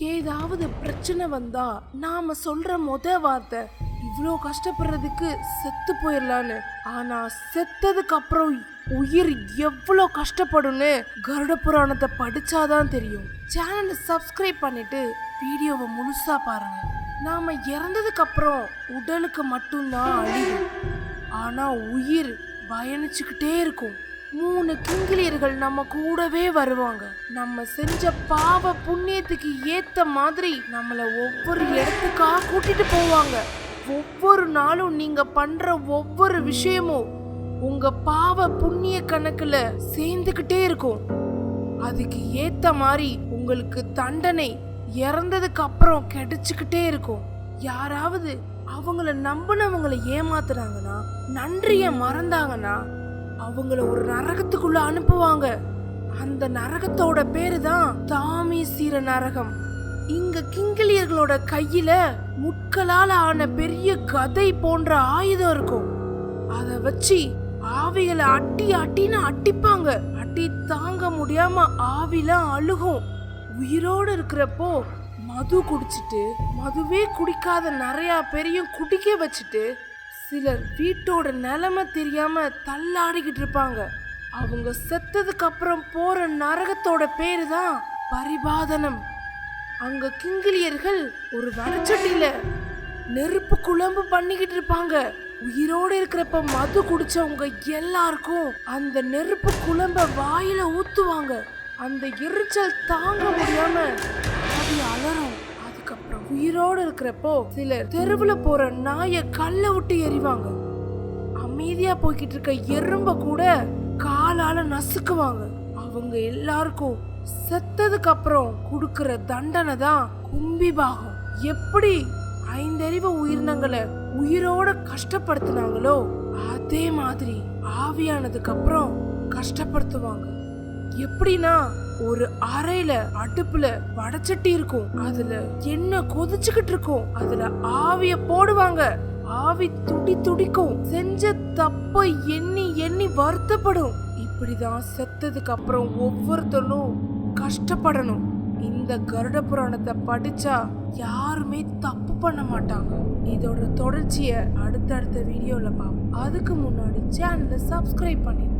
ஏதாவது பிரச்சனை வந்தா நாம சொல்ற முத வார்த்தை இவ்வளோ கஷ்டப்படுறதுக்கு செத்து போயிடலான்னு ஆனா செத்ததுக்கு அப்புறம் உயிர் எவ்வளோ கஷ்டப்படும்னு கருட புராணத்தை படிச்சாதான் தெரியும். சேனலை சப்ஸ்கிரைப் பண்ணிட்டு வீடியோவை முழுசா பாருங்க. நாம இறந்ததுக்கு அப்புறம் உடலுக்கு மட்டும்தான் அழியும் ஆனா உயிர் பயணிச்சுக்கிட்டே இருக்கும். மூணு கிங்கிலியர்கள் நம்ம கூடவே வருவாங்க. நம்ம செஞ்ச பாவ புண்ணியத்துக்கு ஏத்த மாதிரி நம்மள ஒவ்வொரு இடத்துக்கா கூட்டிட்டு போவாங்க. ஒவ்வொரு நாளும் நீங்க பண்ற ஒவ்வொரு விஷயமும் உங்க பாவ புண்ணிய கணக்குல சேர்ந்துகிட்டே இருக்கும். அதுக்கு ஏத்த மாதிரி உங்களுக்கு தண்டனை இறந்ததுக்கு அப்புறம் கிடைச்சுக்கிட்டே இருக்கும். யாராவது அவங்கள நம்பினவங்களை ஏமாத்துறாங்கன்னா நன்றிய மறந்தாங்கன்னா அவங்கள ஒரு நரகத்துக்குள்ள அனுப்புவாங்க. அந்த நரகத்தோட பேரு தான் தாமீசீர நரகம். இங்க கிங்கிலியர்களோட கையில முட்களால ஆன பெரிய கதை போன்ற ஆயுதம் இருக்கும். அத வச்சு ஆவிகளை அட்டி அட்டின்னு அட்டிப்பாங்க. அட்டி தாங்க முடியாம ஆவிலாம் அழுகும். உயிரோடு இருக்கிறப்போ மது குடிச்சிட்டு மதுவே குடிக்காத நிறைய பேரையும் குடிக்க வச்சுட்டு சிலர் வீட்டோட நிலமை தெரியாம தள்ளாடிக்கிட்டு இருப்பாங்க. அவங்க செத்ததுக்கு அப்புறம் போற நரகத்தோட பேரு தான் பரிபாதனம். அங்க கிங்கிலியர்கள் ஒரு வடச்சட்டியில நெருப்பு குழம்பு பண்ணிக்கிட்டு இருப்பாங்க. உயிரோடு இருக்கிறப்ப மது குடிச்சவங்க எல்லாருக்கும் அந்த நெருப்பு குழம்ப வாயில ஊத்துவாங்க. அந்த எரிச்சல் தாங்க முடியாம உயிரோட இருக்கிறப்போ சிலர் தெருவுல போற நாயை கல்ல விட்டு எறிவாங்க. அமைதியா போய்கிட்டு இருக்க எறும்ப கூட காலால நசுக்குவாங்க. அவங்க எல்லாருக்கும் செத்ததுக்கு அப்புறம் கொடுக்கற தண்டனை தான் கும்பிபாகம் எப்படி ஐந்தறிவு உயிரினங்களை உயிரோட கஷ்டப்படுத்துனாங்களோ அதே மாதிரி ஆவியானதுக்கு அப்புறம் கஷ்டப்படுத்துவாங்க. எப்படின்னா ஒரு அறையில அடுப்புல வடச்சட்டி இருக்கும். அதுல எண்ணெய் கொதிச்சுக்கிட்டு இருக்கும். அதுல ஆவிய போடுவாங்க. ஆவி துடி துடிக்கும். செஞ்ச தப்ப எண்ணி எண்ணி வருத்தப்படும். இப்படிதான் செத்ததுக்கு அப்புறம் ஒவ்வொருத்தரும் கஷ்டப்படணும். இந்த கருட புராணத்தை படிச்சா யாருமே தப்பு பண்ண மாட்டாங்க. இதோட தொடர்ச்சியை அடுத்தடுத்த வீடியோல பார்ப்போம். அதுக்கு முன்னாடி சேனலை சப்ஸ்கிரைப் பண்ணிடுங்க.